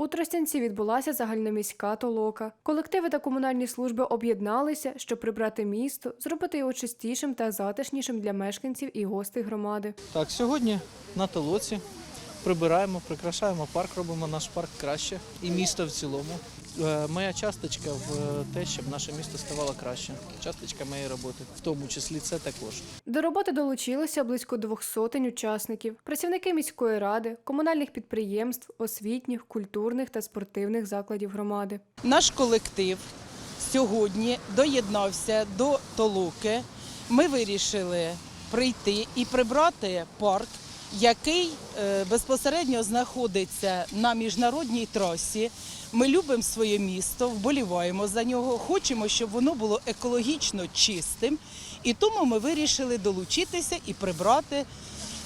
У Тростянці відбулася загальноміська толока. Колективи та комунальні служби об'єдналися, щоб прибрати місто, зробити його чистішим та затишнішим для мешканців і гостей громади. Так, сьогодні на толоці прибираємо, прикрашаємо парк, робимо наш парк краще і місто в цілому. Е, Моя часточка в е, те, щоб наше місто ставало краще. Часточка моєї роботи, в тому числі це також. До роботи долучилося близько двох сотень учасників, працівники міської ради, комунальних підприємств, освітніх, культурних та спортивних закладів громади. Наш колектив сьогодні доєднався до Толуки. Ми вирішили прийти і прибрати парк, який е, безпосередньо знаходиться на міжнародній трасі. Ми любимо своє місто, вболіваємо за нього, хочемо, щоб воно було екологічно чистим. І тому ми вирішили долучитися і прибрати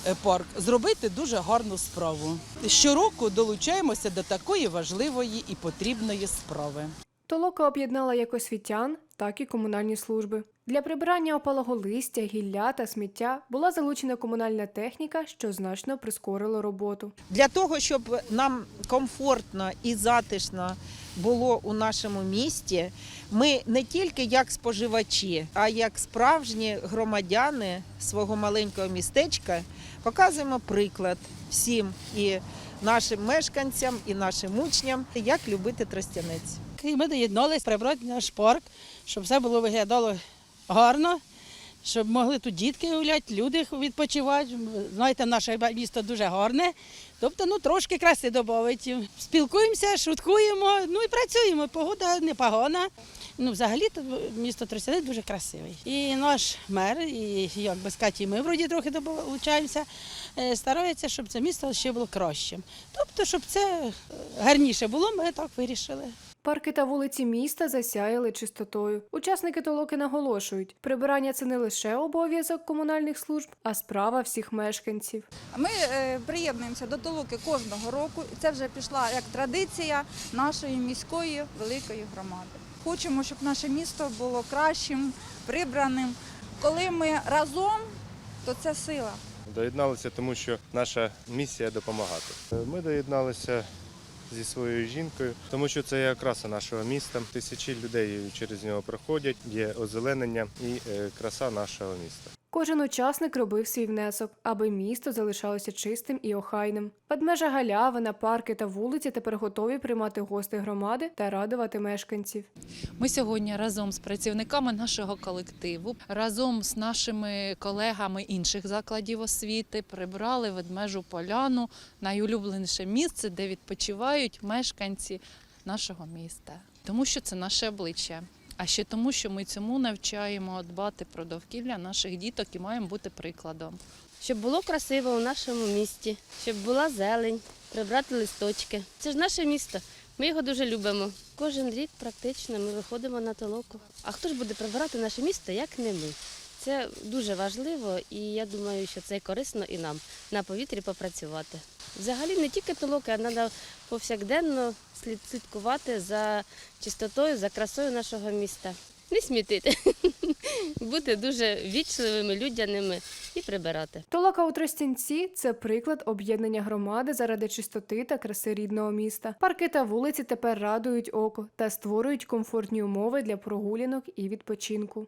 е, парк, зробити дуже гарну справу. Щороку долучаємося до такої важливої і потрібної справи. Толока об'єднала як освітян, так і комунальні служби. Для прибирання опалого листя, гілля та сміття була залучена комунальна техніка, що значно прискорило роботу. Для того, щоб нам комфортно і затишно було у нашому місті, ми не тільки як споживачі, а як справжні громадяни свого маленького містечка показуємо приклад всім і нашим мешканцям, і нашим учням, як любити тростянець. І ми доєдналися прибрати наш парк, щоб все було виглядало гарно, щоб могли тут дітки гуляти, люди відпочивати. Знаєте, наше місто дуже гарне. Тобто, ну трошки краси додати. Спілкуємося, шуткуємо, ну і працюємо. Погода непогана. Ну, взагалі то місто Тростянець дуже красивий. І наш мер, і як без Каті, ми вроді трохи долучаємося, е, стараються, щоб це місто ще було кращим. Тобто, щоб це гарніше було, ми так вирішили. Парки та вулиці міста засяяли чистотою. Учасники толоки наголошують, прибирання це не лише обов'язок комунальних служб, а справа всіх мешканців. Ми е, приєднуємося до Толуки кожного року, і це вже пішла як традиція нашої міської великої громади. Хочемо, щоб наше місто було кращим, прибраним. Коли ми разом, то це сила. Доєдналися, тому що наша місія допомагати. Ми доєдналися зі своєю жінкою, тому що це є краса нашого міста. Тисячі людей через нього проходять, є озеленення і е, краса нашого міста. Кожен учасник робив свій внесок, аби місто залишалося чистим і охайним. Ведмежа галявина, парки та вулиці тепер готові приймати гостей громади та радувати мешканців. Ми сьогодні разом з працівниками нашого колективу, разом з нашими колегами інших закладів освіти прибрали ведмежу поляну, найулюбленіше місце, де відпочивають мешканці нашого міста. Тому що це наше обличчя. А ще тому, що ми цьому навчаємо дбати про довкілля наших діток і маємо бути прикладом. щоб було красиво у нашому місті, щоб була зелень, прибрати листочки. Це ж наше місто. Ми його дуже любимо. Кожен рік практично ми виходимо на толоку. А хто ж буде прибирати наше місто, як не ми? Це дуже важливо, і я думаю, що це корисно і нам на повітрі попрацювати. Взагалі не тільки толоки, а треба повсякденно слід- слідкувати за чистотою, за красою нашого міста. Не смітити, бути дуже вічливими, людяними і прибирати. Толока у Тростянці це приклад об'єднання громади заради чистоти та краси рідного міста. Парки та вулиці тепер радують око та створюють комфортні умови для прогулянок і відпочинку.